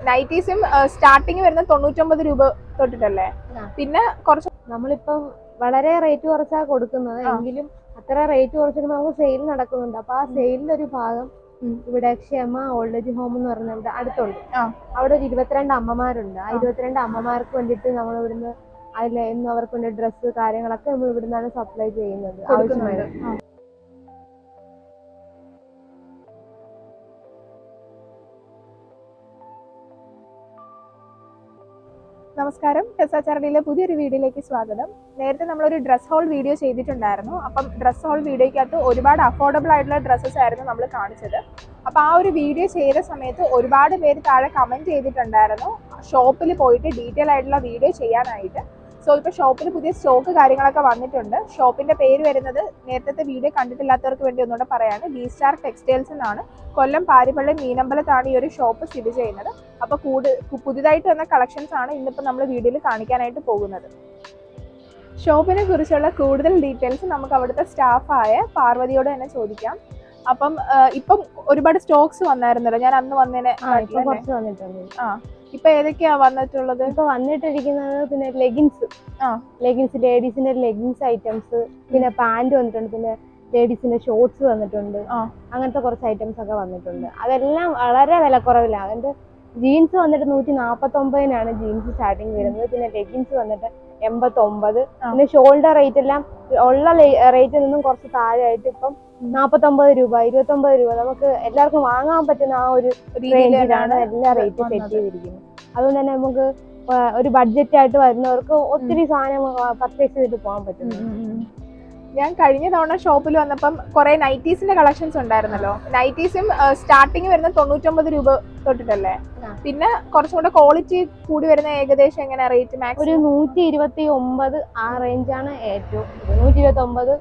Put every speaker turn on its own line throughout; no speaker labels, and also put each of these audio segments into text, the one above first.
നൈറ്റീസും starting വരുന്ന തൊണ്ണൂറ്റൊമ്പത് രൂപ തൊട്ടിട്ടല്ലേ? പിന്നെ കുറച്ച്
നമ്മളിപ്പം വളരെ റേറ്റ് കുറച്ചാ കൊടുക്കുന്നത്. എങ്കിലും അത്ര റേറ്റ് കുറച്ചിട്ട് നമുക്ക് സെയിൽ നടക്കുന്നുണ്ട്. അപ്പൊ ആ സെയിലിന്റെ ഒരു ഭാഗം ഇവിടെ ക്ഷമ ഓൾഡ് ഏജ് ഹോം എന്ന് പറഞ്ഞ ഇവിടെ അടുത്തുണ്ട്. അവിടെ ഒരു ഇരുപത്തിരണ്ട് അമ്മമാരുണ്ട്. ആ. ഇരുപത്തിരണ്ട് അമ്മമാർക്ക് വേണ്ടിയിട്ട് നമ്മൾ ഇവിടുന്ന് അതിൽ ഇന്ന് അവർക്ക് വേണ്ടി ഡ്രസ്സ് കാര്യങ്ങളൊക്കെ നമ്മൾ ഇവിടുന്നാണ് സപ്ലൈ ചെയ്യുന്നത്.
കൊടുക്കുന്നുണ്ട്. നമസ്കാരം. ടെസാച്ചാർഡിയിലെ പുതിയൊരു വീഡിയോയിലേക്ക് സ്വാഗതം. നേരത്തെ നമ്മളൊരു ഡ്രസ് ഹോൾ വീഡിയോ ചെയ്തിട്ടുണ്ടായിരുന്നു. അപ്പം ഡ്രസ് ഹോൾ വീഡിയോയ്ക്കകത്ത് ഒരുപാട് അഫോർഡബിൾ ആയിട്ടുള്ള ഡ്രസ്സസ് ആയിരുന്നു നമ്മൾ കാണിച്ചത്. അപ്പോൾ ആ ഒരു വീഡിയോ ചെയ്ത സമയത്ത് ഒരുപാട് പേര് താഴെ കമന്റ് ചെയ്തിട്ടുണ്ടായിരുന്നു. ഷോപ്പിൽ പോയിട്ട് ഡീറ്റെയിൽ ആയിട്ടുള്ള വീഡിയോ ചെയ്യാനായിട്ട്. സോ ഇപ്പോൾ ഷോപ്പിൽ പുതിയ സ്റ്റോക്ക് കാര്യങ്ങളൊക്കെ വന്നിട്ടുണ്ട്. ഷോപ്പിന്റെ പേര് വരുന്നത് നേരത്തെ വീഡിയോ കണ്ടിട്ടില്ലാത്തവർക്ക് വേണ്ടി ഒന്നുകൂടെ പറയാണ്. ബി സ്റ്റാർ ടെക്സ്റ്റൈൽസ് എന്നാണ്. കൊല്ലം പാരിപ്പള്ളി മീനമ്പലത്താണ് ഈ ഒരു ഷോപ്പ് സ്ഥിതി ചെയ്യുന്നത്. അപ്പോൾ കൂടുതൽ പുതിയതായിട്ട് വന്ന കളക്ഷൻസ് ആണ് ഇന്നിപ്പോൾ നമ്മൾ വീഡിയോയിൽ കാണിക്കാനായിട്ട് പോകുന്നത്. ഷോപ്പിനെ കുറിച്ചുള്ള കൂടുതൽ ഡീറ്റെയിൽസ് നമുക്ക് അവിടുത്തെ സ്റ്റാഫായ പാർവതിയോട് തന്നെ ചോദിക്കാം. അപ്പം ഇപ്പം ഒരുപാട് സ്റ്റോക്സ് വന്നായിരുന്നല്ലോ. ഞാൻ അന്ന് വന്നതിനെ
ആ. ഇപ്പൊ
ഏതൊക്കെയാ വന്നിട്ടുള്ളത്?
ഇപ്പൊ വന്നിട്ടിരിക്കുന്നത് പിന്നെ ലെഗിൻസ്
ആ.
ലെഗിൻസ് ലേഡീസിന്റെ ലെഗിൻസ് ഐറ്റംസ് പിന്നെ പാന്റ് വന്നിട്ടുണ്ട്. പിന്നെ ലേഡീസിന്റെ ഷോർട്സ് വന്നിട്ടുണ്ട്. അങ്ങനത്തെ കുറച്ച് ഐറ്റംസ് ഒക്കെ വന്നിട്ടുണ്ട്. അതെല്ലാം വളരെ വിലക്കുറവിലാണ്. അതിന്റെ ജീൻസ് വന്നിട്ട് നൂറ്റി നാപ്പത്തൊമ്പതിനാണ് ജീൻസ് സ്റ്റാർട്ടിങ് വരുന്നത്. പിന്നെ ലെഗിൻസ് വന്നിട്ട്
എൺപത്തൊമ്പത്.
പിന്നെ ഷോൾഡർ റേറ്റ് എല്ലാം ഉള്ള റേറ്റിൽ നിന്നും കുറച്ച് താഴെയായിട്ട് ഇപ്പം നാപ്പത്തൊമ്പത് രൂപ ഇരുപത്തി ഒമ്പത് രൂപ. നമുക്ക് എല്ലാവർക്കും വാങ്ങാൻ പറ്റുന്ന ആ ഒരു റേഞ്ചിലാണ് എല്ലാ റേറ്റും സെറ്റ് ചെയ്തിരിക്കുന്നത്. അതുകൊണ്ട് തന്നെ നമുക്ക് ഒരു ബഡ്ജറ്റ് ആയിട്ട് വരുന്നവർക്ക് ഒത്തിരി സാധനം പർച്ചേസ് ചെയ്തിട്ട് പോകാൻ പറ്റും
ഉം ഉം ഉം. ഞാൻ കഴിഞ്ഞ തവണ ഷോപ്പിൽ വന്നപ്പം കുറെ നൈറ്റീസിന്റെ കളക്ഷൻസ് ഉണ്ടായിരുന്നല്ലോ. നൈറ്റീസും സ്റ്റാർട്ടിങ് വരുന്ന തൊണ്ണൂറ്റൊമ്പത് രൂപ തൊട്ടിട്ടല്ലേ? പിന്നെ കുറച്ചും കൂടെ ക്വാളിറ്റി കൂടി വരുന്ന ഏകദേശം എങ്ങനെ റേറ്റ്
ഒരു നൂറ്റി ഇരുപത്തി ഒമ്പത് ആ റേഞ്ചാണ് ഏറ്റവും. നൂറ്റി ഇരുപത്തി ഒമ്പത്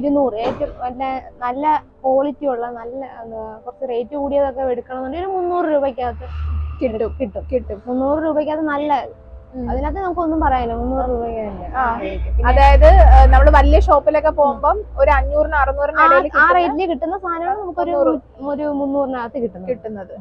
ഇരുന്നൂറ്. ഏറ്റവും നല്ല നല്ല ക്വാളിറ്റി ഉള്ള നല്ല കുറച്ച് റേറ്റ് കൂടിയതൊക്കെ എടുക്കണമെന്നുണ്ടെങ്കിൽ ഒരു മുന്നൂറ് രൂപയ്ക്കകത്ത്
കിട്ടും
കിട്ടും.
കിട്ടും.
മുന്നൂറ് രൂപയ്ക്കകത്ത് നല്ല. അതിനകത്ത് നമുക്കൊന്നും പറയാനില്ല മുന്നൂറ് രൂപയല്ലേ.
അതായത് നമ്മൾ വലിയ ഷോപ്പിലൊക്കെ പോകുമ്പോൾ ഒരു അഞ്ഞൂറിന് അറുന്നൂറിന്
ആ-
ഇടയിൽ
ആ
കിട്ടുന്ന-
റേറ്റിൽ കിട്ടുന്ന സാധനമാണ് നമുക്കൊരു. ഒരു മുന്നൂറിനകത്ത് കിട്ടുന്നത്
കിട്ടുന്നത്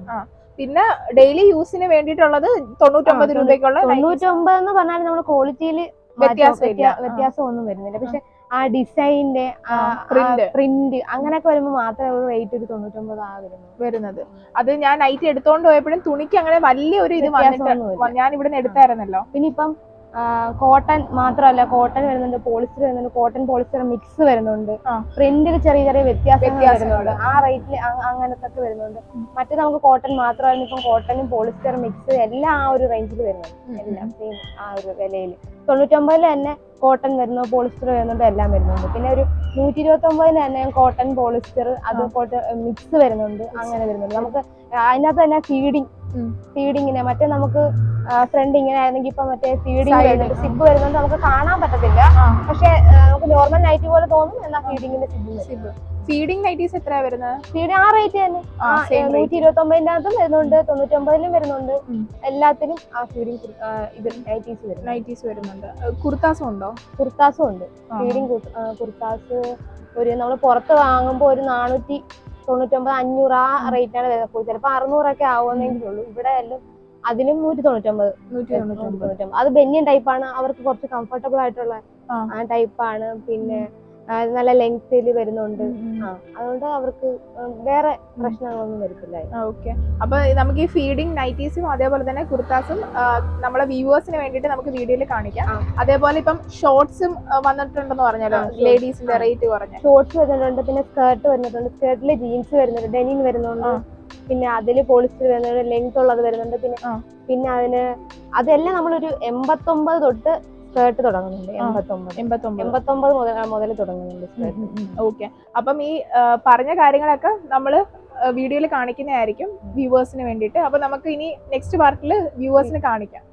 പിന്നെ ഡെയിലി യൂസിന് വേണ്ടിയിട്ടുള്ളത് തൊണ്ണൂറ്റൊമ്പത് രൂപയ്ക്കുള്ള.
തൊണ്ണൂറ്റൊമ്പത് എന്ന് പറഞ്ഞാൽ നമ്മൾ ക്വാളിറ്റിയിൽ
വ്യത്യാസമില്ല. ആ.
വ്യത്യാസം ഒന്നും വരുന്നില്ല പക്ഷെ ആ ഡിസൈൻറെ
ആ, പ്രിന്റ്.
പ്രിന്റ് അങ്ങനെയൊക്കെ വരുമ്പോൾ മാത്രമേ ഒരു റേറ്റ് ഒരു തൊണ്ണൂറ്റൊമ്പത് ആ വരുന്നത്.
വരുന്നത് അത് ഞാൻ നൈറ്റ് എടുത്തോണ്ട് പോയപ്പോഴും തുണിക്ക് അങ്ങനെ വലിയ ഒരു ഇത് വന്നിട്ട്. ഞാൻ ഇവിടുന്ന് എടുത്തായിരുന്നല്ലോ.
പിന്നെ ഇപ്പം കോട്ടൺ മാത്രമല്ല കോട്ടൺ വരുന്നുണ്ട് പോളിസ്റ്റർ വരുന്നുണ്ട് കോട്ടൺ പോളിസ്റ്റർ മിക്സ് വരുന്നുണ്ട്. പ്രിന്റിൽ ചെറിയ ചെറിയ വ്യത്യാസങ്ങൾ. വരുന്നുണ്ട്. ആ റേറ്റിൽ അങ്ങനത്തെ ഒക്കെ വരുന്നുണ്ട്. മറ്റേ നമുക്ക് കോട്ടൺ മാത്രമായിരുന്നു. ഇപ്പം കോട്ടണും പോളിസ്റ്റർ മിക്സ് എല്ലാം ആ ഒരു റേഞ്ചിൽ വരുന്നുണ്ട്. എല്ലാം സെയിം ആ ഒരു വിലയിൽ തൊണ്ണൂറ്റൊമ്പതിൽ തന്നെ കോട്ടൺ വരുന്നു പോളിസ്റ്റർ വരുന്നുണ്ട് എല്ലാം വരുന്നുണ്ട്. പിന്നെ ഒരു നൂറ്റി ഇരുപത്തി ഒമ്പതിന് തന്നെ കോട്ടൺ പോളിസ്റ്റർ അത് കോട്ടൺ മിക്സ് വരുന്നുണ്ട് അങ്ങനെ വരുന്നുണ്ട്. നമുക്ക് അതിനകത്ത് തന്നെ ഫീഡിങ്. ഫീഡിങ്ങിനെ മറ്റേ നമുക്ക് ഫ്രണ്ട് ഇങ്ങനെ ആയിരുന്നെങ്കിൽ ഇപ്പൊ മറ്റേ ഫീഡിങ്. വരുന്നുണ്ട് സിബ് വരുന്നുണ്ട് നമുക്ക് കാണാൻ പറ്റത്തില്ല. പക്ഷെ നമുക്ക് നോർമൽ നൈറ്റ് പോലെ തോന്നും എന്നാ ഫീഡിങ്ങിന്റെ സിബ്
ഫീഡിംഗ് നൈറ്റീസ് എത്രയാ വരുന്നത്
ഫീഡിങ് ആ റേറ്റ് തന്നെ. നൂറ്റി ഇരുപത്തി ഒമ്പതിന്റെ അകത്തും വരുന്നുണ്ട് തൊണ്ണൂറ്റൊമ്പതിലും വരുന്നുണ്ട്. എല്ലാത്തിനും ആ ഫീഡിംഗ് ഇത് നൈറ്റീസ് വരും
നൈറ്റീസ് വരുന്നുണ്ട്. കുർത്താസും ഉണ്ടോ?
കുർത്താസും ഉണ്ട്. ഫീഡിംഗ് കുർത്താസ് ഒരു നമ്മൾ പുറത്ത് വാങ്ങുമ്പോൾ ഒരു നാനൂറ്റി തൊണ്ണൂറ്റൊമ്പത് അഞ്ഞൂറ് ആ ആണ് വരുന്നത് ചിലപ്പോൾ അറുന്നൂറൊക്കെ ആവുമെന്നെങ്കിലും ഉള്ളൂ. ഇവിടെ എല്ലാം അതിലും നൂറ്റി തൊണ്ണൂറ്റൊമ്പത്.
നൂറ്റി തൊണ്ണൂറ്റൊമ്പത്
അത് ബെന്യൻ ടൈപ്പാണ് അവർക്ക് കുറച്ച് കംഫർട്ടബിൾ ആയിട്ടുള്ള
ആ.
ടൈപ്പാണ് പിന്നെ നല്ല ലെങ്ത്തിൽ വരുന്നുണ്ട്. ആ അതുകൊണ്ട് അവർക്ക് വേറെ പ്രശ്നങ്ങളൊന്നും വരത്തില്ല.
ഓക്കെ അപ്പൊ നമുക്ക് ഈ ഫീഡിംഗ് നൈറ്റീസും അതേപോലെ തന്നെ കുർത്താസും നമ്മളെ വ്യൂവേഴ്സിന് വേണ്ടിയിട്ട് നമുക്ക് വീഡിയോയിൽ കാണിക്കാം. അതേപോലെ ഇപ്പം ഷോർട്സും വന്നിട്ടുണ്ടെന്ന് പറഞ്ഞല്ലോ. ലേഡീസിന്റെ. റേറ്റ് കുറഞ്ഞ.
ഷോർട്സ് വരുന്നുണ്ട് പിന്നെ സ്കേർട്ട് വരുന്നുണ്ട്. സ്കേർട്ടിൽ ജീൻസ് വരുന്നുണ്ട് ഡെനിൻ വരുന്നുണ്ട്. പിന്നെ അതിൽ പോളിസ്റ്റർ വരുന്നുണ്ട് ലെങ്ത് ഉള്ളത് വരുന്നുണ്ട്. പിന്നെ. പിന്നെ അതിന് അതെല്ലാം നമ്മളൊരു എൺപത്തൊമ്പത് തൊട്ട് സ്കേർട്ട് തുടങ്ങുന്നുണ്ട്. എൺപത്തൊമ്പത്.
എൺപത്തൊമ്പത്.
എൺപത്തൊമ്പത് മുതൽ മുതൽ തുടങ്ങുന്നുണ്ട് സ്കേർട്ട്
ഓക്കെ അപ്പം ഈ പറഞ്ഞ കാര്യങ്ങളൊക്കെ നമ്മൾ വീഡിയോയിൽ കാണിക്കുന്നതായിരിക്കും വ്യൂവേഴ്സിന് വേണ്ടിയിട്ട്. അപ്പൊ നമുക്ക് ഇനി നെക്സ്റ്റ് പാർട്ടിൽ വ്യൂവേഴ്സിന് കാണിക്കാം.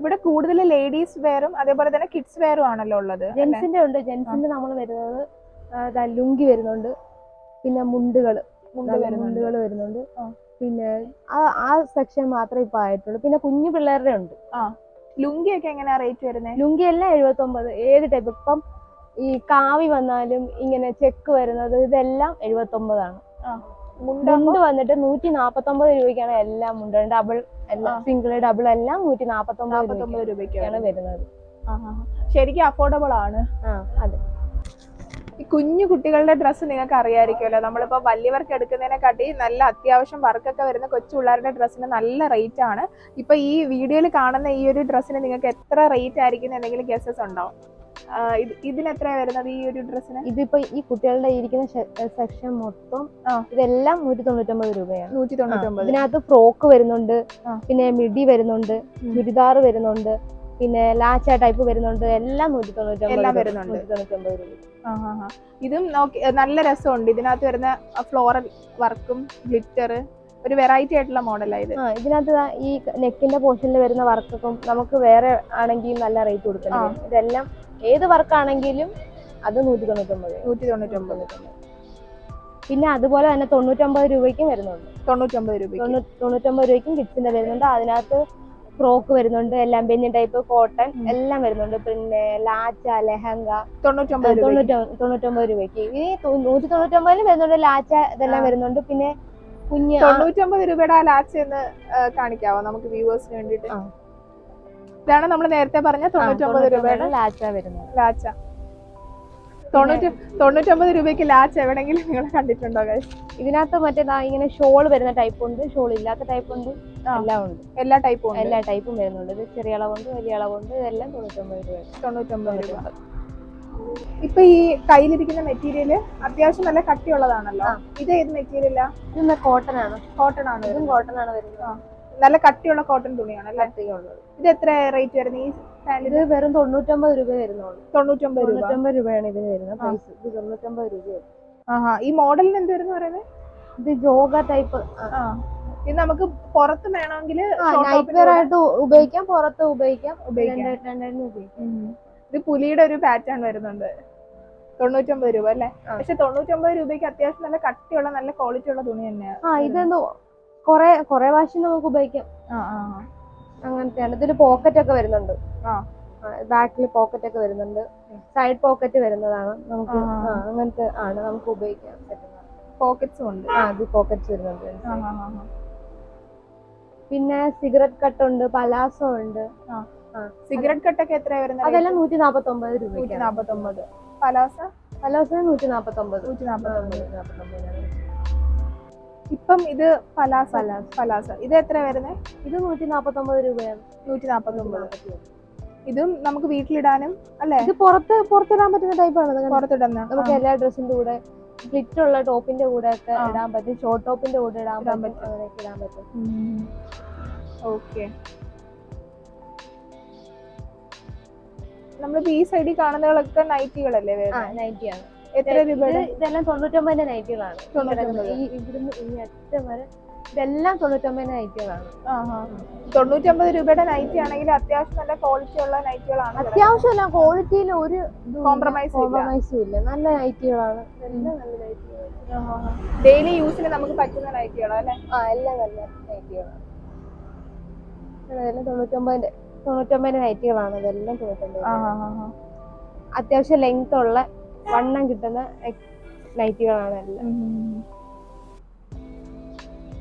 ഇവിടെ കൂടുതൽ ലേഡീസ് വെയറും അതേപോലെ തന്നെ കിഡ്സ് വെയറും ആണല്ലോ ഉള്ളത്?
ജെൻസിന്റെ ഉണ്ട്. ജെൻസിന്റെ നമ്മൾ വരുന്നത് ലുങ്കി വരുന്നുണ്ട്. പിന്നെ മുണ്ടുകൾ മുണ്ടുകൾ വരുന്നുണ്ട്. പിന്നെ ആ ആ സെക്ഷൻ മാത്രമേ ഇപ്പൊ ആയിട്ടുള്ളൂ. പിന്നെ കുഞ്ഞു പിള്ളേരുടെ ഉണ്ട്.
ലുങ്കി ഒക്കെ എങ്ങനെയാ റേറ്റ് വരുന്നത്
ലുങ്കി എല്ലാം എഴുപത്തി ഒമ്പത് ഏത് ടൈപ്പ് ഇപ്പം ഈ കാവി വന്നാലും ഇങ്ങനെ ചെക്ക് വരുന്നത് ഇതെല്ലാം എഴുപത്തി ഒമ്പതാണ് മുണ്ട് വന്നിട്ട് നൂറ്റി നാപ്പത്തൊമ്പത് രൂപയ്ക്കാണ് എല്ലാം മുണ്ട് ഡബിൾ എല്ലാം സിംഗിൾ ഡബിൾ എല്ലാം നൂറ്റി നാപ്പത്തൊമ്പത് രൂപയ്ക്കാണ് വരുന്നത്.
ശരിക്കും അഫോർഡബിൾ ആണ്.
ആ അതെ.
ഈ കുഞ്ഞു കുട്ടികളുടെ ഡ്രസ്സ് നിങ്ങൾക്ക് അറിയാമായിരിക്കുമല്ലോ നമ്മളിപ്പോൾ വലിയവർക്ക് എടുക്കുന്നതിനെക്കാട്ടി നല്ല അത്യാവശ്യം വർക്കൊക്കെ വരുന്ന കൊച്ചു പിള്ളേരുടെ ഡ്രസ്സിന് നല്ല റേറ്റ് ആണ്. ഇപ്പൊ ഈ വീഡിയോയിൽ കാണുന്ന ഈ ഒരു ഡ്രസ്സിന് നിങ്ങൾക്ക് എത്ര റേറ്റ് ആയിരിക്കും എന്തെങ്കിലും ഗസസ് ഉണ്ടോ? ഇതിനെത്ര വരുന്നത് ഈ ഒരു ഡ്രസ്സിന്?
ഇതിപ്പോ ഈ കുട്ടികളുടെ ഇരിക്കുന്ന സെക്ഷൻ മൊത്തം ഇതെല്ലാം നൂറ്റി തൊണ്ണൂറ്റൊമ്പത് രൂപയാണ്.
നൂറ്റി തൊണ്ണൂറ്റൊമ്പത്
ഇതിനകത്ത് ഫ്രോക്ക് വരുന്നുണ്ട്. പിന്നെ മിഡി വരുന്നുണ്ട്. ചുരിദാർ വരുന്നുണ്ട്. പിന്നെ ലാച്ച ടൈപ്പ് വരുന്നുണ്ട്. എല്ലാം നൂറ്റി
എല്ലാം
രൂപ.
വരുന്നുണ്ട്.
തൊണ്ണൂറ്റൊമ്പത് രൂപ.
ആ, ആ, ആ. ഇതും നോക്കി നല്ല രസമുണ്ട്. ഇതിനകത്ത് വരുന്ന ഫ്ലോറൽ വർക്കും ഗ്ലിറ്റർ ഒരു വെറൈറ്റി ആയിട്ടുള്ള മോഡലാണ് ഇത്.
ആ ഇതിനകത്ത് ദാ ഈ നെക്കിന്റെ പോർഷനിൽ വരുന്ന വർക്കൊക്കെ നമുക്ക് വേറെ ആണെങ്കിൽ നല്ല റേറ്റ് കൊടുക്കണം ഇതെല്ലാം ഏത് വർക്കാണെങ്കിലും അത് നൂറ്റി തൊണ്ണൂറ്റൊമ്പത്
നൂറ്റി തൊണ്ണൂറ്റൊമ്പത്
പിന്നെ അതുപോലെ തന്നെ തൊണ്ണൂറ്റൊമ്പത് രൂപയ്ക്കും വരുന്നുണ്ട്.
തൊണ്ണൂറ്റൊമ്പത് രൂപയ്ക്ക്.
തൊണ്ണൂ- തൊണ്ണൂറ്റൊമ്പത് രൂപയ്ക്കും കിഡ്സിന്റെ വരുന്നുണ്ട്. അതിനകത്ത് ഫ്രോക്ക് വരുന്നുണ്ട് എല്ലാം ബെന്നി ടൈപ്പ് കോട്ടൺ എല്ലാം വരുന്നുണ്ട്. പിന്നെ ലാച്ച ലെഹങ്ക
തൊണ്ണൂറ്റൊമ്പത്
തൊണ്ണൂറ്റൊമ്പത് രൂപയ്ക്ക്. ഈ നൂറ്റി തൊണ്ണൂറ്റൊമ്പതിന് വരുന്നുണ്ട് ലാച്ച ഇതെല്ലാം വരുന്നുണ്ട്. പിന്നെ കുഞ്ഞ്
തൊണ്ണൂറ്റൊമ്പത് രൂപയുടെ ആ ലാച്ച എന്ന് കാണിക്കാവോ നമുക്ക് വ്യൂവേഴ്സിന് വേണ്ടിയിട്ട്? ഇതാണ് നമ്മൾ നേരത്തെ പറഞ്ഞ തൊണ്ണൂറ്റൊമ്പത് രൂപയുടെ
ലാച്ച വരുന്നത്.
ലാച്ച തൊണ്ണൂറ്റി തൊണ്ണൂറ്റൊമ്പത് രൂപയ്ക്ക് ലാച്ച് എവിടെങ്കിലും നിങ്ങൾ കണ്ടിട്ടുണ്ടോ guys?
ഇതിനകത്ത് മറ്റേ ഇങ്ങനെ ഷോൾ വരുന്ന ടൈപ്പ് ഉണ്ട്. ഷോൾ ഇല്ലാത്ത ടൈപ്പ് ഉണ്ട്. എല്ലാം ഉണ്ട്.
എല്ലാ ടൈപ്പും
എല്ലാ ടൈപ്പും വരുന്നുണ്ട്. ഇത് ചെറിയ അളവുണ്ട് വലിയ അളവുണ്ട്. ഇതെല്ലാം തൊണ്ണൂറ്റൊമ്പത് രൂപ.
തൊണ്ണൂറ്റൊമ്പത് രൂപ. ഇപ്പൊ ഈ കയ്യിലിരിക്കുന്ന മെറ്റീരിയൽ അത്യാവശ്യം നല്ല കട്ടിയുള്ളതാണല്ലോ. ഇത് ഏത് മെറ്റീരിയലാ
ഇത് കോട്ടൺ ആണ്.
കോട്ടൺ ആണ്
ഇതും കോട്ടൺ ആണ് വരുന്നത്.
നല്ല കട്ടിയുള്ള കോട്ടൺ തുണിയാണ് അല്ലേ?
കട്ടിയുള്ളത്.
ഇത് എത്ര റേറ്റ് വരുന്നത് ഈ
ഇത് വെറും തൊണ്ണൂറ്റൊമ്പത് രൂപ വരുന്നുള്ളൂ.
തൊണ്ണൂറ്റൊമ്പത് രൂപ.
തൊണ്ണൂറ്റൊമ്പത് രൂപയാണ് ഇതിന് വരുന്നത്
തൊണ്ണൂറ്റമ്പത്
പ്രൈസ് ഇത് തൊണ്ണൂറ്റൊമ്പത് രൂപയാണ്
ആഹാ. ഈ മോഡലിന് എന്ത് വരുന്ന പറയുന്നത്
ഇത് ജോഗ ടൈപ്പ്
ആ. ഇത് നമുക്ക് പുറത്ത് വേണമെങ്കിൽ
നൈറ്റ് വെയർ ആയിട്ട് ഉപയോഗിക്കാം പുറത്ത് ഉപയോഗിക്കാം.
ഉപയോഗിക്കാം.
രണ്ടായിട്ട് രണ്ടായിരുന്നു ഉപയോഗിക്കാം.
ഇത് പുലിയുടെ ഒരു പാറ്റേൺ വരുന്നുണ്ട്. തൊണ്ണൂറ്റൊമ്പത് രൂപ അല്ലേ. പക്ഷെ തൊണ്ണൂറ്റൊമ്പത് രൂപയ്ക്ക് അത്യാവശ്യം നല്ല കട്ടിയുള്ള നല്ല ക്വാളിറ്റി ഉള്ള തുണി തന്നെയാണ്
ആ ഇതെന്തോ കൊറേ കൊറേ പ്രാവശ്യം നമുക്ക് ഉപയോഗിക്കാം. അങ്ങനത്തെയാണ്. ഇതിൽ പോക്കറ്റ് ഒക്കെ വരുന്നുണ്ട്. ബാക്കിൽ പോക്കറ്റ് ഒക്കെ വരുന്നുണ്ട്. സൈഡ് പോക്കറ്റ് വരുന്നതാണ്. നമുക്ക് അങ്ങനത്തെ ആണ് നമുക്ക് ഉപയോഗിക്കാൻ പറ്റുന്നത്.
പോക്കറ്റ്സും ഉണ്ട്.
ആ ഇത് പോക്കറ്റ്സ് വരുന്നുണ്ട്. പിന്നെ സിഗരറ്റ് കട്ട് ഉണ്ട് പലാസോ ഉണ്ട്.
സിഗരറ്റ് കട്ട് ഒക്കെ എത്ര വരുന്നത്?
അതെല്ലാം നൂറ്റി നാപ്പത്തി ഒമ്പത്
നൂറ്റി
രൂപയ്ക്കാണ്.
നാപ്പത്തൊമ്പത് പലാസ?
പലാസോ നൂറ്റി നാപ്പത്തി ഒമ്പത്
നൂറ്റി നാപ്പത്തൊമ്പത്
നാപ്പത്തി
ഇപ്പം ഇത് പലാസ?
പലാസ.
പലാസ. ഇത് എത്ര വരുന്നത്
ഇത് നൂറ്റി നാപ്പത്തൊമ്പത് രൂപയാണ്.
നൂറ്റി നാപ്പത്തൊമ്പത് ഇതും നമുക്ക് വീട്ടിലിടാനും അല്ലെ?
ഇത് പുറത്ത് പുറത്തിടാൻ പറ്റുന്ന ടൈപ്പാണ് ആണ്?
പുറത്തിടുന്ന.
നമുക്ക് എല്ലാ ഡ്രസ്സിന്റെ കൂടെ ഫ്ലിറ്റ് ഉള്ള ടോപ്പിന്റെ കൂടെ ഒക്കെ ഇടാൻ പറ്റും. ഷോർട്ട് ടോപ്പിന്റെ കൂടെ ഇടാൻ പറ്റും. അങ്ങനെയൊക്കെ ഇടാൻ പറ്റും.
ഓക്കെ. നമ്മളിപ്പോ ഈ സൈഡിൽ കാണുന്നതൊക്കെ നൈറ്റികളല്ലേ
നൈറ്റിയാണ്
എത്ര രൂപയുടെ?
ഇതെല്ലാം തൊണ്ണൂറ്റൊമ്പതിന്റെ നൈറ്റികളാണ്. ഈ ഈ ഇവിടുന്ന് ഇനി അറ്റം വരെ ഇതെല്ലാം തൊണ്ണൂറ്റൊമ്പതിന്റെ നൈറ്റികളാണ്.
തൊണ്ണൂറ്റൊമ്പത് രൂപയുടെ നൈറ്റി ആണെങ്കിൽ അത്യാവശ്യം നല്ല ക്വാളിറ്റി ഉള്ള നൈറ്റുകളാണ്
അത്യാവശ്യം അല്ല ക്വാളിറ്റിയിൽ ഒരു
കോംപ്രമൈസ് ഇല്ല.
കോംപ്രമൈസും ഇല്ല. നല്ല നൈറ്റികളാണ്. എല്ലാം നല്ല നൈറ്റികളാണ്.
ഡെയിലി യൂസിന് നമുക്ക് പറ്റുന്ന നൈറ്റികളാണ് അല്ലെ?
ആ എല്ലാം നല്ല നൈറ്റികളാണ്. ഇതെല്ലാം തൊണ്ണൂറ്റൊമ്പതിന്റെ തൊണ്ണൂറ്റൊമ്പതിന്റെ നൈറ്റികളാണ്. ഇതെല്ലാം തൊണ്ണൂറ്റൊമ്പത് അത്യാവശ്യം ലെങ്ത് ഉള്ള വണ്ണം കിട്ടുന്ന നൈറ്റികളാണ് എല്ലാം.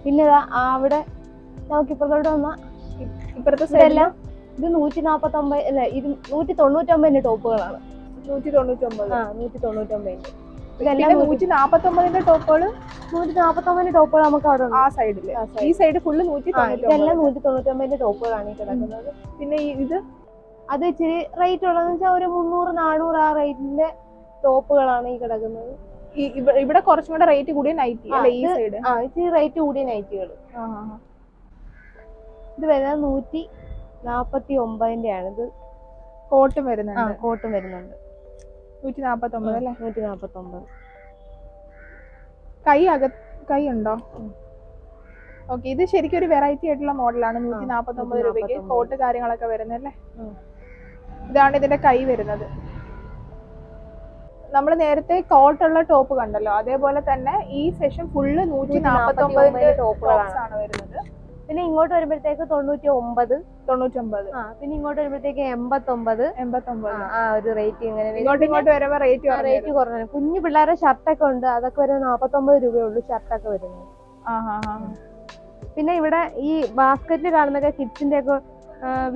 പിന്നെ അവിടെ നമുക്ക് ഇപ്പുറത്തോട്ട് വന്ന
ഇപ്പുറത്തെ
സൈഡിൽ ഇത് നൂറ്റി നാപ്പത്തി ഒമ്പത് അല്ല ഇത് നൂറ്റി തൊണ്ണൂറ്റൊമ്പതിന്റെ ടോപ്പുകളാണ്.
നൂറ്റി തൊണ്ണൂറ്റൊമ്പത്
ആ നൂറ്റി തൊണ്ണൂറ്റൊമ്പതിന്റെ ഇതെല്ലാം
നൂറ്റി നാപ്പത്തൊമ്പതിന്റെ ടോപ്പുകൾ
നൂറ്റി നാപ്പത്തൊമ്പതിന്റെ ടോപ്പുകൾ നമുക്ക് അവിടെ
ആ
സൈഡിൽ
ഈ സൈഡ് ഫുള്ള് നൂറ്റി
ഇതെല്ലാം നൂറ്റി തൊണ്ണൂറ്റൊമ്പതിന്റെ ടോപ്പുകളാണ് ഈ കിടക്കുന്നത്.
പിന്നെ ഇത്?
അത് ഇച്ചിരി റേറ്റ് ഉള്ളതെന്ന് വെച്ചാൽ ഒരു മുന്നൂറ് നാനൂറ് ആ റേറ്റിന്റെ ടോപ്പുകളാണ് ഈ കിടക്കുന്നത്.
ഇവിടെ കുറച്ചും കൂടെ റേറ്റ് കൂടിയ നൈറ്റി അല്ലെ ഈ സൈഡ്?
ആ ഇത് റേറ്റ് കൂടിയ നൈറ്റികൾ ഇത് വരുന്നത് നൂറ്റി നാപ്പത്തി ഒമ്പതിന്റെ ആണ് ഇത്
കോട്ടും
വരുന്നത്
വരുന്നുണ്ട്.
കോട്ടും വരുന്നുണ്ട്.
നൂറ്റി നാപ്പത്തി ഒമ്പത് അല്ലെ?
നൂറ്റി നാപ്പത്തി ഒമ്പത്
കൈ അക കൈ ഉണ്ടോ. ഓക്കെ ഇത് ശരിക്കും ഒരു വെറൈറ്റി ആയിട്ടുള്ള മോഡലാണ്. നൂറ്റി നാപ്പത്തി ഒമ്പത്
രൂപയ്ക്ക്
കോട്ട് കാര്യങ്ങളൊക്കെ
വരുന്നല്ലേ
ഇതാണ് ഇതിന്റെ കൈ വരുന്നത്. നമ്മൾ നേരത്തെ കോട്ടുള്ള ടോപ്പ് കണ്ടല്ലോ. അതേപോലെ തന്നെ ഈ സെഷൻ ഫുള്ള് നൂറ്റി നാപ്പത്തൊമ്പതിന്റെ
ടോപ്പുകളാണ്
ടോപ്സ് ആണ്. വരുന്നത്.
പിന്നെ ഇങ്ങോട്ട് വരുമ്പോഴത്തേക്ക് തൊണ്ണൂറ്റി ഒമ്പത്
തൊണ്ണൂറ്റൊമ്പത്
ഒമ്പത് പിന്നെ ഇങ്ങോട്ട് വരുമ്പോഴത്തേക്ക് എൺപത്തൊമ്പത്.
എൺപത്തൊമ്പത്.
ആ ഒരു റേറ്റ് ഇങ്ങനെ
ഇങ്ങോട്ട് ഇങ്ങോട്ട് വരുമ്പോൾ റേറ്റ്
റേറ്റ് കുറഞ്ഞു കുഞ്ഞു പിള്ളേരുടെ ഷർട്ടൊക്കെ ഉണ്ട്. അതൊക്കെ ഒരു നാപ്പത്തൊമ്പത് രൂപയുള്ളൂ ഷർട്ടൊക്കെ വരുന്നത്. പിന്നെ ഇവിടെ ഈ ബാസ്ക്കറ്റിൽ കാണുന്നൊക്കെ കിഡ്സിന്റെ ഒക്കെ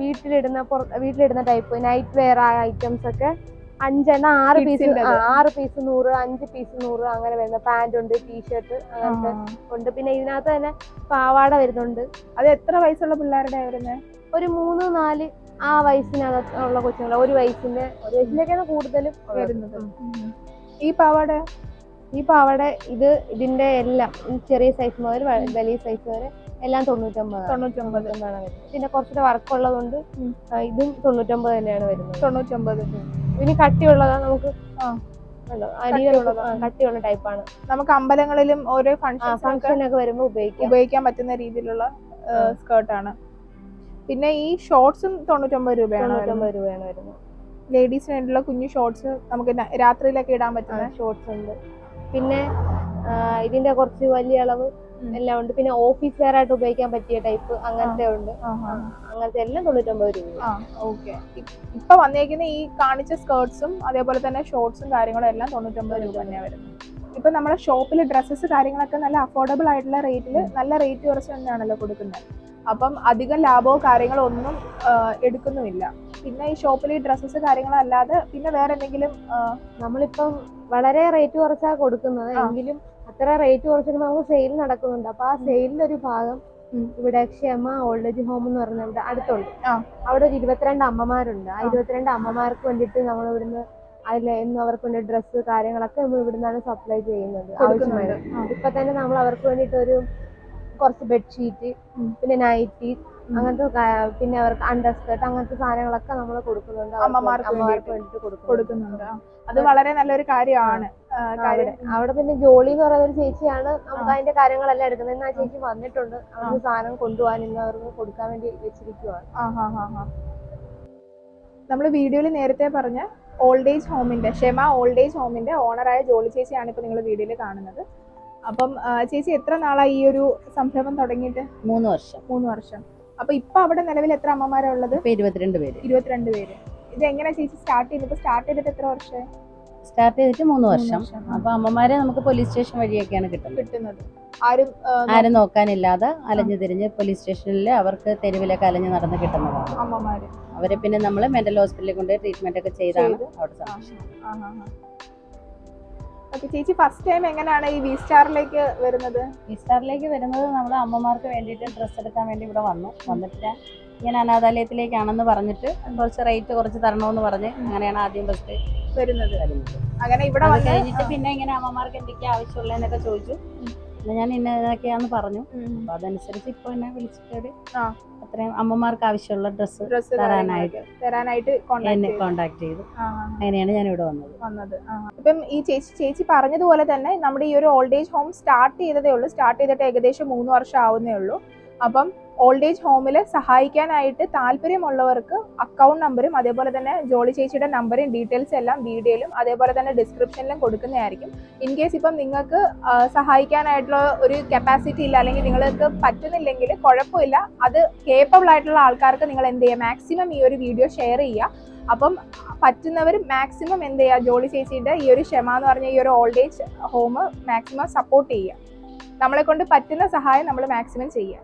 വീട്ടിലിടുന്ന വീട്ടിലിടുന്ന ടൈപ്പ് നൈറ്റ് വെയർ ഐറ്റംസ് ഒക്കെ അഞ്ചെണ്ണം ആറ് പീസ്. ആറ് പീസ് നൂറ് അഞ്ച് പീസ് നൂറ് അങ്ങനെ വരുന്ന പാന്റ് ഉണ്ട് ടീഷർട്ട് അങ്ങനത്തെ ഉണ്ട്. പിന്നെ ഇതിനകത്ത് തന്നെ പാവാട വരുന്നുണ്ട്.
അത് എത്ര വയസ്സുള്ള പിള്ളേരുടെ വരുന്നത്
ഒരു മൂന്ന് നാല് ആ വയസ്സിനകത്ത് ഉള്ള കൊച്ചുങ്ങൾ ഒരു വയസ്സിന്റെ ഒരു വയസ്സിലേക്കാണ് കൂടുതലും.
വരുന്നത്. ഈ പാവാട
ഈ പാവാട ഇത് ഇതിന്റെ എല്ലാം ചെറിയ സൈസ് മുതൽ വലിയ സൈസ് വരെ എല്ലാം
തൊണ്ണൂറ്റമ്പത്.
തൊണ്ണൂറ്റൊമ്പത് പിന്നെ കുറച്ചുകൂടെ വർക്ക് ഉള്ളതുകൊണ്ട് ഇതും തൊണ്ണൂറ്റൊമ്പത് തന്നെയാണ് വരുന്നത്.
തൊണ്ണൂറ്റൊമ്പത്.
ഇനി കട്ടിയുള്ളതാ നമുക്ക് കട്ടിയുള്ള ടൈപ്പാണ്.
നമുക്ക് അമ്പലങ്ങളിലും ഓരോ
ഒക്കെ വരുമ്പോൾ ഉപയോഗിക്കാം.
ഉപയോഗിക്കാൻ പറ്റുന്ന രീതിയിലുള്ള സ്കേർട്ടാണ് പിന്നെ ഈ ഷോർട്സും തൊണ്ണൂറ്റൊമ്പത് രൂപയാണ്
തൊണ്ണൂറ്റൊമ്പത് രൂപയാണ് വരുന്നത്.
ലേഡീസിന് വേണ്ടിയുള്ള കുഞ്ഞു ഷോർട്സ് നമുക്ക് രാത്രിയിലൊക്കെ ഇടാൻ പറ്റുന്ന
ഷോർട്സ് ഉണ്ട്. പിന്നെ ഇതിന്റെ കുറച്ച് വലിയ അളവ്. എല്ലാം ഉണ്ട്. പിന്നെ ഓഫീസ് വെയർ ആയിട്ട് ഉപയോഗിക്കാൻ പറ്റിയ ടൈപ്പ് അങ്ങനത്തെ ഉണ്ട്. അങ്ങനത്തെ എല്ലാം തൊണ്ണൂറ്റൊമ്പത് രൂപ
ഓക്കെ. ഇപ്പൊ വന്നേക്കുന്ന ഈ കാണിച്ച സ്കേർട്സും അതേപോലെ തന്നെ ഷോർട്സും കാര്യങ്ങളും എല്ലാം തൊണ്ണൂറ്റൊമ്പത് രൂപ തന്നെ വരുന്നത്. ഇപ്പൊ നമ്മുടെ ഷോപ്പിൽ ഡ്രസ്സസ് കാര്യങ്ങളൊക്കെ നല്ല അഫോർഡബിൾ ആയിട്ടുള്ള റേറ്റിൽ നല്ല റേറ്റ് കുറച്ച് തന്നെയാണല്ലോ കൊടുക്കുന്നത് അപ്പം അധികം ലാഭമോ കാര്യങ്ങളോ ഒന്നും എടുക്കുന്നുമില്ല. പിന്നെ ഈ ഷോപ്പിൽ ഈ ഡ്രസ്സസ് കാര്യങ്ങളല്ലാതെ പിന്നെ വേറെ എന്തെങ്കിലും
നമ്മളിപ്പം വളരെ റേറ്റ് കുറച്ചാ കൊടുക്കുന്നത്. എങ്കിലും അത്ര റേറ്റ് കുറച്ചിട്ട് നമുക്ക് സെയിൽ നടക്കുന്നുണ്ട്. അപ്പൊ ആ സെയിലിന്റെ ഒരു ഭാഗം ഇവിടെ ക്ഷമ ഓൾഡ് ഏജ് ഹോം എന്ന് പറഞ്ഞ ഇവിടെ അടുത്തുണ്ട്. അവിടെ ഒരു ഇരുപത്തിരണ്ട് അമ്മമാരുണ്ട്. ആ. ഇരുപത്തിരണ്ട് അമ്മമാർക്ക് വേണ്ടിട്ട് നമ്മൾ ഇവിടുന്ന് അതിൽ എന്നും അവർക്ക് വേണ്ടി ഡ്രസ്സ് കാര്യങ്ങളൊക്കെ നമ്മൾ ഇവിടുന്നാണ് സപ്ലൈ ചെയ്യുന്നത് ആവശ്യമായിട്ട്. ഇപ്പൊ തന്നെ നമ്മൾ അവർക്ക് വേണ്ടിട്ട് ഒരു കുറച്ച് ബെഡ്ഷീറ്റ്. പിന്നെ നൈറ്റി. അങ്ങനത്തെ പിന്നെ അവർക്ക് അണ്ടർസ്കേർട്ട് അങ്ങനത്തെ സാധനങ്ങളൊക്കെ നമ്മൾ കൊടുക്കുന്നുണ്ട്.
അമ്മമാർക്ക് വേണ്ടിയിട്ട്
കൊടുക്കുന്നുണ്ട്.
അത് വളരെ നല്ലൊരു കാര്യമാണ്.
അവിടെ പിന്നെ ജോളി എന്ന് പറയുന്ന ഒരു ചേച്ചിയാണ്. നമുക്ക് അതിന്റെ കാര്യങ്ങളെല്ലാം എടുക്കുന്നത്. ഇന്ന് ആ ചേച്ചി വന്നിട്ടുണ്ട്. അവർക്ക് സാധനം കൊണ്ടുപോകാൻ ഇന്ന് അവർക്ക് കൊടുക്കാൻ വേണ്ടി വെച്ചിരിക്കുവാണ്.
നമ്മൾ വീഡിയോയിൽ നേരത്തെ പറഞ്ഞ ഓൾഡ് ഏജ് ഹോമിന്റെ ക്ഷമ ഓൾഡ് ഏജ് ഹോമിന്റെ ഓണറായ ജോളി ചേച്ചിയാണ് ഇപ്പൊ നിങ്ങൾ വീഡിയോയിൽ കാണുന്നത്. അപ്പം ചേച്ചി എത്ര നാളായി ഈ ഒരു സംരംഭം തുടങ്ങിയിട്ട്?
മൂന്ന് വർഷം.
മൂന്ന് വർഷം. അപ്പൊ ഇപ്പൊ അവിടെ നിലവിൽ എത്ര അമ്മമാരാ ഉള്ളത്
ഇരുപത്തിരണ്ട് പേര്.
ഇരുപത്തിരണ്ട് പേര്. ഇത് എങ്ങനെ ചേച്ചി സ്റ്റാർട്ട് ചെയ്തത് സ്റ്റാർട്ട് ചെയ്തിട്ട് എത്ര വർഷം
സ്റ്റാർട്ട് ചെയ്തിട്ട് മൂന്ന് വർഷം. അപ്പൊ അമ്മമാരെ നമുക്ക് പോലീസ് സ്റ്റേഷൻ വഴിയൊക്കെയാണ് കിട്ടുന്നത്.
കിട്ടുന്നത്. ആരും
ആരും നോക്കാനില്ലാതെ അലഞ്ഞു തിരിഞ്ഞ് പോലീസ് സ്റ്റേഷനിൽ അവർക്ക് തെരുവിലൊക്കെ അലഞ്ഞു നടന്ന് കിട്ടുന്നതാണ്.
അമ്മമാര്.
അവരെ പിന്നെ നമ്മൾ മെന്റൽ ഹോസ്പിറ്റലിൽ കൊണ്ട് ട്രീറ്റ്മെന്റ് ഒക്കെ ചെയ്താണ്
ചെയ്ത്.
അവിടെ സംരക്ഷിക്കുന്നത്
ഓക്കെ ചേച്ചി ഫസ്റ്റ് ടൈം എങ്ങനെയാണ് ഈ വി സ്റ്റാറിലേക്ക് വരുന്നത്?
വി സ്റ്റാറിലേക്ക് വരുന്നത് നമ്മൾ അമ്മമാർക്ക് വേണ്ടിയിട്ട് ഡ്രസ്സ് എടുക്കാൻ വേണ്ടി ഇവിടെ വന്നു. വന്നിട്ട് ഞാൻ ഇങ്ങനെ അനാഥാലയത്തിലേക്കാണെന്ന് പറഞ്ഞിട്ട് കുറച്ച് റേറ്റ് കുറച്ച് തരണമെന്ന് പറഞ്ഞ് അങ്ങനെയാണ് ആദ്യം ഫസ്റ്റ്
വരുന്നത്. അങ്ങനെ ഇവിടെ
കഴിഞ്ഞിട്ട് പിന്നെ ഇങ്ങനെ അമ്മമാർക്ക് എന്തൊക്കെയാ ആവശ്യമുള്ളതെന്നൊക്കെ ചോദിച്ചു. ഞാൻ ഇന്ന ഇതൊക്കെയാന്ന് പറഞ്ഞു. അപ്പൊ അതനുസരിച്ച് ഇപ്പൊ എന്നെ വിളിച്ചിട്ട്. അത്രയും അമ്മമാർക്ക് ആവശ്യമുള്ള ഡ്രസ്സ് തരാനായിട്ട്
തരാനായിട്ട്
എന്നെ കോണ്ടാക്ട് ചെയ്തു. അങ്ങനെയാണ് ഞാൻ ഇവിടെ വന്നത്.
വന്നത്. ഇപ്പം ഈ ചേച്ചി ചേച്ചി പറഞ്ഞതുപോലെ തന്നെ നമ്മുടെ ഈ ഒരു ഓൾഡ് ഏജ് ഹോം സ്റ്റാർട്ട് ചെയ്തതേ ഉള്ളൂ. സ്റ്റാർട്ട് ചെയ്തിട്ട് ഏകദേശം മൂന്ന് വർഷം ആവുന്നേ ഉള്ളൂ. അപ്പം ഓൾഡ് ഏജ് ഹോമിൽ സഹായിക്കാനായിട്ട് താല്പര്യമുള്ളവർക്ക് അക്കൗണ്ട് നമ്പറും അതേപോലെ തന്നെ ജോളി ചേച്ചിയുടെ നമ്പറും ഡീറ്റെയിൽസ് എല്ലാം വീഡിയോയിലും അതേപോലെ തന്നെ ഡിസ്ക്രിപ്ഷനിലും കൊടുക്കുന്നതായിരിക്കും. ഇൻ കേസ് ഇപ്പം നിങ്ങൾക്ക് സഹായിക്കാനായിട്ടുള്ള ഒരു കപ്പാസിറ്റി ഇല്ല അല്ലെങ്കിൽ നിങ്ങൾക്ക് പറ്റുന്നില്ലെങ്കിൽ കുഴപ്പമില്ല അത് കേപ്പബിൾ ആയിട്ടുള്ള ആൾക്കാർക്ക് നിങ്ങൾ എന്ത് ചെയ്യുക മാക്സിമം ഈ ഒരു വീഡിയോ ഷെയർ ചെയ്യുക അപ്പം പറ്റുന്നവർ മാക്സിമം എന്ത് ചെയ്യുക ജോളി ചേച്ചിയുടെ ഈ ഒരു ക്ഷമ എന്ന് പറഞ്ഞ ഈ ഒരു old age home maximum support ചെയ്യുക നമ്മളെ കൊണ്ട് പറ്റുന്ന സഹായം നമ്മൾ മാക്സിമം ചെയ്യുക